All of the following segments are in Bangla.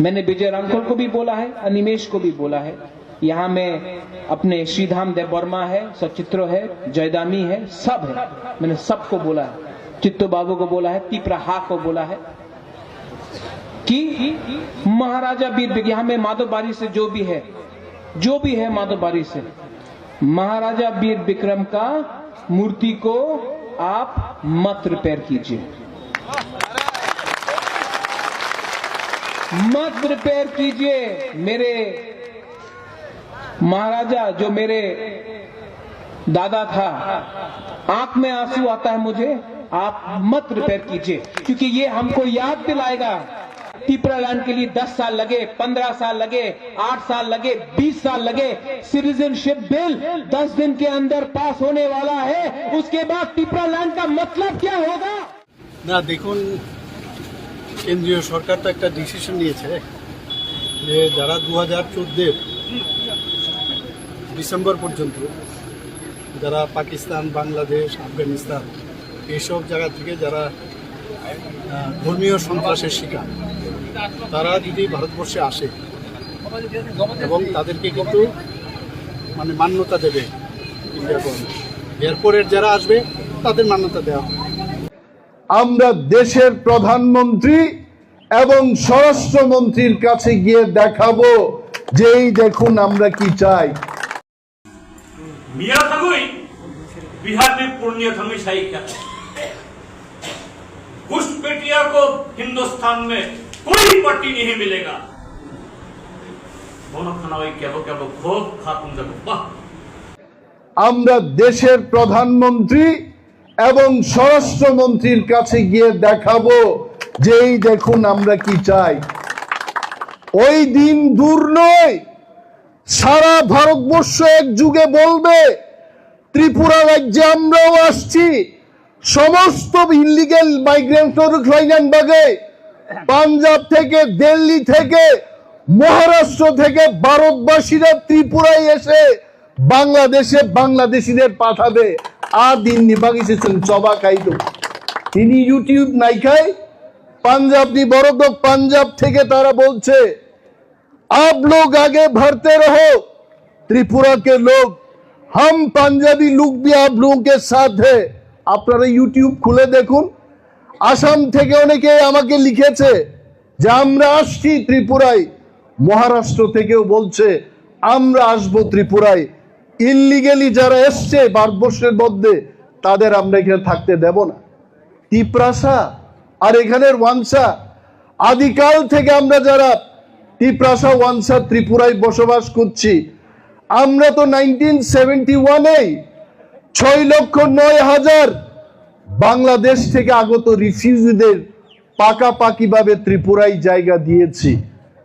मैंने विजय रामकोल को भी बोला है, अनिमेश को भी बोला है। यहाँ में अपने श्रीधाम देव वर्मा है, सचित्रो है, जयदामी है, सब है। मैंने सबको बोला है। चित्तो बाबू को बोला है, तिपरा हा को बोला है कि महाराजा वीर यहाँ में माधव बारी से जो भी है, जो भी है माधव बारी से, महाराजा वीर विक्रम का मूर्ति को आप मत रिपेयर कीजिए। मत रिपेयर कीजिए मेरे महाराजा, जो मेरे दादा था। आँख में आँसू आता है मुझे, आप मत रिपेयर कीजिए, क्योंकि ये हमको याद दिलाएगा। टिपरा लैंड के लिए 10 साल लगे 15 साल लगे 8 साल लगे 20 साल लगे। सिटीजनशिप बिल 10 दिन के अंदर पास होने वाला है। उसके बाद टिपरा लैंड का मतलब क्या होगा? ना, देखो কেন্দ্রীয় সরকার তো একটা ডিসিশন নিয়েছে যে যারা দু হাজার চোদ্দের ডিসেম্বর পর্যন্ত যারা পাকিস্তান, বাংলাদেশ, আফগানিস্তান এইসব জায়গা থেকে যারা ধর্মীয় সন্ত্রাসের শিকার, তারা যদি ভারতবর্ষে আসে এবং তাদেরকে কিন্তু মানে মান্যতা দেবে ইন্ডিয়া গভর্নমেন্ট এরপরের যারা আসবে তাদের মান্যতা দেওয়া হবে। আমরা দেশের প্রধানমন্ত্রী এবং স্বরাষ্ট্রমন্ত্রীর কাছে গিয়ে দেখাবো যে এই দেখুন আমরা কি চাই मियाँ थगुई बिहार में पुण्य थमी शाही क्या घुसपैठिया को हिंदुस्तान में कोई पट्टी नहीं मिलेगा दोनों खाना वही क्या क्या खूब खातून जब वाह আমরা দেশের প্রধানমন্ত্রী এবং স্বরাষ্ট্রমন্ত্রীর কাছে গিয়ে দেখাবো যে এই দেখুন আমরা কি চাই। ওই দিন দূর নয়, সারা ভারতবর্ষ এক যুগে বলবে, ত্রিপুরা রাজ্যে আমরাও আসছি। সমস্ত ইলিগেল মাইগ্রেন্ট বাগে পাঞ্জাব থেকে, দিল্লি থেকে, মহারাষ্ট্র থেকে ভারতবাসীরা ত্রিপুরায় এসে বাংলাদেশে বাংলাদেশিদের পাঠাবে। આ દિનની બાકી સિસ્ટમ ચોબા তিনি ইউটিউব নাইখায় পাঞ্জাব দি বড় লোক, পাঞ্জাব থেকে তারা বলছে, আপ লোক আগে ভরতে রহো ত্রিপুরা কে লোক। হাম পাঞ্জাবি লুক ভি আপ লোকের সাথে আপনারা ইউটিউব খুলে দেখুন। আসাম থেকে অনেকে আমাকে লিখেছে যে, আমরা আসছি ত্রিপুরায়। মহারাষ্ট্র থেকেও বলছে, আমরা আসব ত্রিপুরায়। ইনলিগেলি যারা এসছে ভারতবর্ষের মধ্যে, তাদের আমরা এখানে থাকতে দেব না। তিপ্রাসা আর এখানের ওয়ানসা আদিকাল থেকে আমরা যারা তিপ্রাসা ওয়ানসা ত্রিপুরায় বসবাস করছি, আমরা তো নাইনটিন সেভেন্টি ওয়ানেই ছয় লক্ষ নয় হাজার বাংলাদেশ থেকে আগত রিফিউজিদের পাকাপাকি ভাবে ত্রিপুরায় জায়গা দিয়েছি।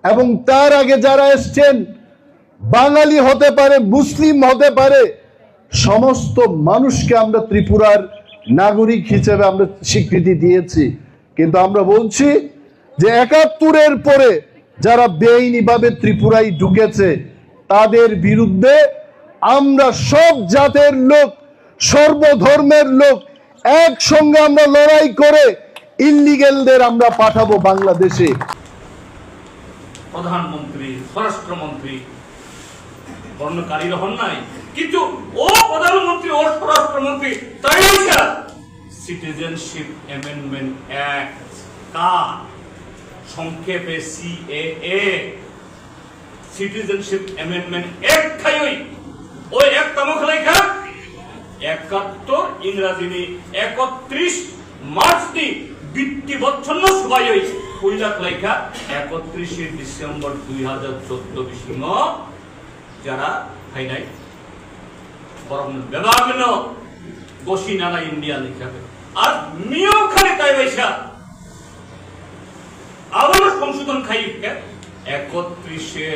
এবং তার আগে যারা এসছেন বাঙালি হতে পারে, মুসলিম হতে পারে, সমস্ত মানুষকে আমরা ত্রিপুরার নাগরিক হিসেবে আমরা স্বীকৃতি দিয়েছি। কিন্তু আমরা বলছি যে একাত্তরের পরে যারা বেআইনিভাবে ত্রিপুরায় ঢুকেছে, তাদের বিরুদ্ধে আমরা সব জাতের লোক, সর্বধর্মের লোক একসঙ্গে আমরা লড়াই করে ইলিগেলদের আমরা পাঠাবো বাংলাদেশে। প্রধানমন্ত্রী, স্বরাষ্ট্রমন্ত্রী বর্ণকারী হন নাই, কিন্তু ও প্রধানমন্ত্রী, ও স্বরাষ্ট্রমন্ত্রী তাই সিটিজেনশিপ অ্যামেন্ডমেন্ট অ্যাক্ট কার সংক্ষেপে সিএএ সিটিজেনশিপ অ্যামেন্ডমেন্ট অ্যাক্ট খাই ওই। ওই এক তামুক লেখা, একাত্তর ইংরাজি নি একত্রিশ মার্চ নি বৃত্তি বচ্ছন্ন সবাই ওই কৈলাক লেখা, একত্রিশে ডিসেম্বর দুই হাজার চোদ্দ বিসিংহ যারা খাই নাই বরং বেবাগন বসি নানা ইন্ডিয়া লেখাবে আর মিও খালি তাই বৈশা আবারও সংশোধন খাই একত্রিশে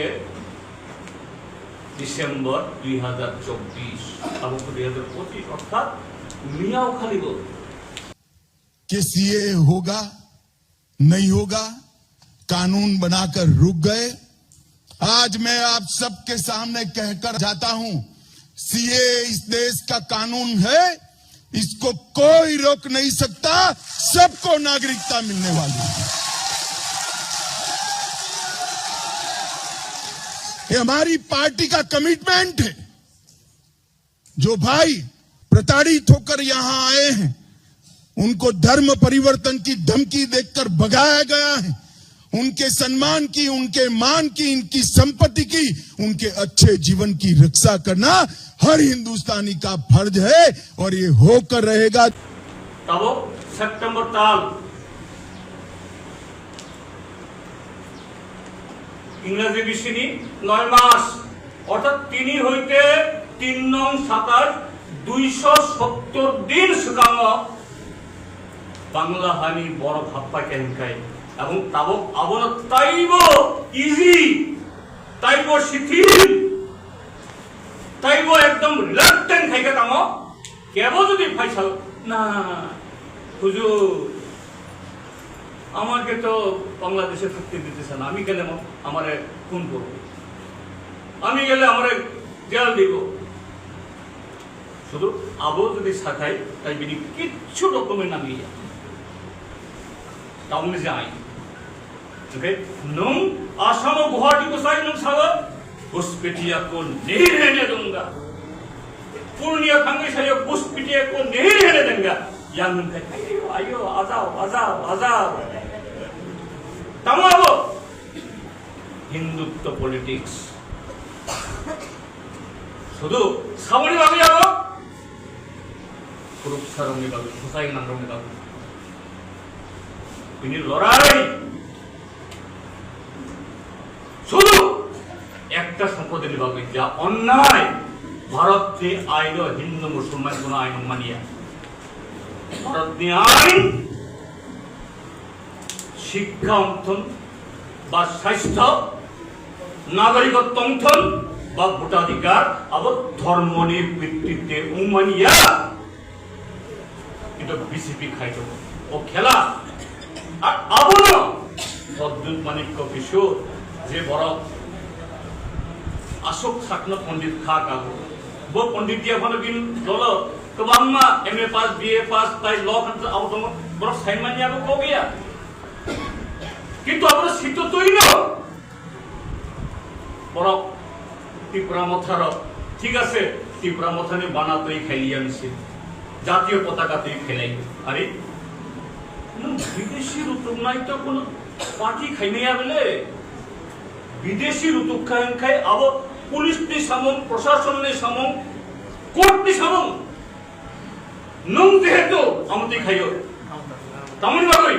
ডিসেম্বর দুই হাজার চব্বিশ এবং দুই হাজার পঁচিশ অর্থাৎ মিয়াও খালি বল कि सीए होगा नहीं होगा कानून बनाकर रुक गए आज मैं आप सबके सामने कहकर जाता हूँ, सीए इस देश का कानून है, इसको कोई रोक नहीं सकता, सबको नागरिकता मिलने वाली है। ये हमारी पार्टी का कमिटमेंट है, जो भाई प्रताड़ित होकर यहाँ आए हैं, उनको धर्म परिवर्तन की धमकी देकर भगाया गया है। उनके सम्मान की उनके मान की इनकी संपत्ति की उनके अच्छे जीवन की रक्षा करना हर हिंदुस्तानी का फर्ज है और ये होकर रहेगा তাবো সেপ্টেম্বর তাল ইংরেজি বিশিনী নয় মাস অর্থাৎ তিনি হইতে তিন নং সাতাশ দুইশো সত্তর দিন সুকাম বাংলা হানি বড় ভাপ্পা কেনকাই এবং তাবক আবন তাইব ইজি তাইব শিথিল, তাইব একদম রিলাক্টেন্ট খাইকে তাম কেবল যদি ফাইসাল না, হুজুর, আমাকে তো বাংলাদেশে থাকতে দিতেছে না, আমি গেলে আমারে খুন করব। আমি গেলে আমারে জেল দিব। শুধু আবো যদি শাখায় তাই বিনি কিচ্ছু ডকুমেন্ট নামিয়ে টাউনে যাই ओके नुम आसाम और गुवाहाटी को साई नुम सागर घुसपेटिया को नहीं रहने दूंगा पूर्णिया खंगे से घुसपेटिया को नहीं रहने दूंगा yang ayo ayo azab azab azab তামাবো Hindutva politics শুধু সামনে ভাবে যাবো গ্রুপ সারঙ্গে পাবে সোসাইটি নামরঙ্গে পাবে তিনি লড়াই শুধু একটা সম্পদের পাবে যা অন্যায় ভারতে আইন হিন্দু মুসলমান কোন আইন মানিয়া। ভারতনি আইন শিক্ষা অন্থন বা স্বাস্থ্য, নাগরিকত্ব অন্থন বা ভোটাধিকার আবার ধর্মনির ভিত্তিতে উমানিয়া এটা বিসিপি খাইত। ও খেলা। আর আবন অদ্ভুত মানিক্য কিশোর, যে বড় अशोक साकन पंडित खा का वो पंडित दिया भने बिन दल कबांगमा एमए पास बीए पास তাই ল খান আবো তো বড় সাইমান যাবো কো গিয়া কিন্তু আমরা শীত তৈরি না বড় ত্রিপুরা মথার ঠিক আছে ত্রিপুরা মথানে বানাতেই খাইলি আনছে জাতীয় পতাকাতেই খেলাই আরে বিদেশি রুতুম নাই তো কোনো পার্টি খাইনে আবেলে বিদেশি ঋতুক খাই খাই আব পুলিশ নি সামং প্রশাসন নি সামং কোর্ট নি সামং নং যেহেতু আমতি খাইও। তামিল বাগৈ